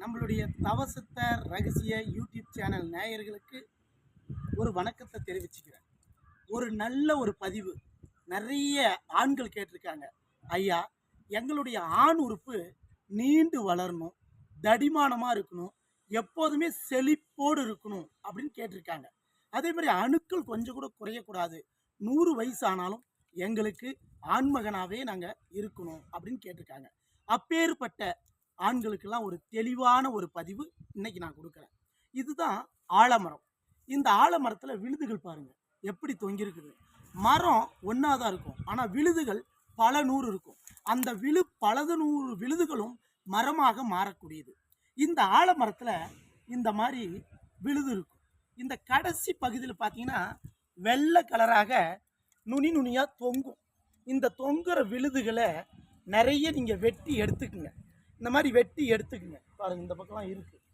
நம்மளுடைய தவசித்த ரகசிய YouTube channel நேயர்களுக்கு ஒரு வணக்கத்தை தெரிவிச்சுக்கிறேன். ஒரு நல்ல ஒரு பதிவு நிறைய ஆண்கள் கேட்டிருக்காங்க. ஐயா எங்களுடைய ஆண் உறுப்பு நீண்டு வளரணும் தடிமானமாக இருக்கணும் எப்போதுமே செழிப்போடு இருக்கணும் அப்படின்னு கேட்டிருக்காங்க. அதே மாதிரி அணுக்கள் கொஞ்சம் கூட குறையக்கூடாது. நூறு வயசு ஆனாலும் எங்களுக்கு ஆண்மகனாகவே நாங்கள் இருக்கணும் அப்படின்னு கேட்டிருக்காங்க. அப்பேற்பட்ட ஆண்களுக்கெல்லாம் ஒரு தெளிவான ஒரு பதிவு இன்னைக்கு நான் கொடுக்குறேன். இதுதான் ஆலமரம். இந்த ஆலமரத்தில் விழுதுகள் பாருங்க. எப்படி தொங்கியிருக்குது? மரம் ஒன்றா தான் இருக்கும். ஆனால் விழுதுகள் பல நூறு இருக்கும். அந்த விழு பலது நூறு விழுதுகளும் மரமாக மாறக்கூடியது. இந்த ஆலமரத்தில் இந்த மாதிரி விழுது இருக்கும். இந்த கடைசி பகுதியில் பார்த்தீங்கன்னா வெள்ளை கலராக நுனி நுனியாக தொங்கும். இந்த தொங்குற விழுதுகளை நிறைய நீங்கள் வெட்டி எடுத்துக்குங்க. இந்த மாதிரி வெட்டி எடுத்துக்குங்க. பாருங்கள் இந்த பக்கம்லாம் இருக்குது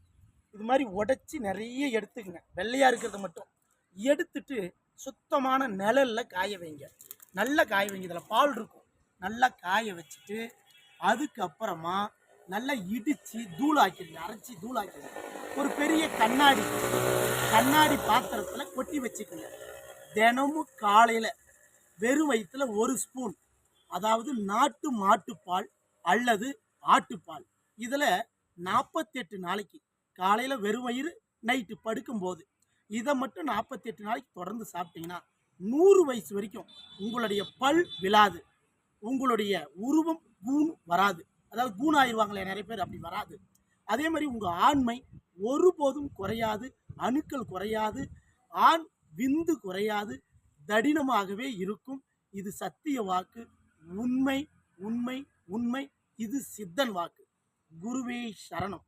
இது மாதிரி உடச்சி நிறைய எடுத்துக்குங்க. வெள்ளையாக இருக்கிறத மட்டும். எடுத்துட்டு சுத்தமான நிழலில் காய வைங்க. நல்லா காய வைங்க. இதில் பால் இருக்கும். நல்லா காய வச்சுட்டு அதுக்கப்புறமா நல்லா இடித்து தூளாக்கிடுங்க. அரைச்சி தூளாக்கிடுங்க. ஒரு பெரிய கண்ணாடி கண்ணாடி பாத்திரத்தில் கொட்டி வச்சுக்கோங்க. தினமும் காலையில் வெறும் வயிற்றுல ஒரு ஸ்பூன் அதாவது நாட்டு மாட்டுப்பால் அல்லது ஆட்டுப்பால். இதில் நாற்பத்தெட்டு நாளைக்கு காலையில் வெறும் வயிறு நைட்டு படுக்கும்போது. இதை மட்டும் நாற்பத்தெட்டு நாளைக்கு தொடர்ந்து சாப்பிட்டீங்கன்னா நூறு வயசு வரைக்கும் உங்களுடைய பல் விழாது. உங்களுடைய உருவம் கூண் வராது. அதாவது கூண் ஆயிடுவாங்களே நிறைய பேர் அப்படி வராது. அதே மாதிரி உங்கள் ஆண்மை ஒருபோதும் குறையாது அணுக்கள் குறையாது ஆண் விந்து குறையாது தடினமாகவே இருக்கும். இது சத்திய வாக்கு. உண்மை உண்மை உண்மை. இது சித்தன் வாக்கு. குருவே சரணம்.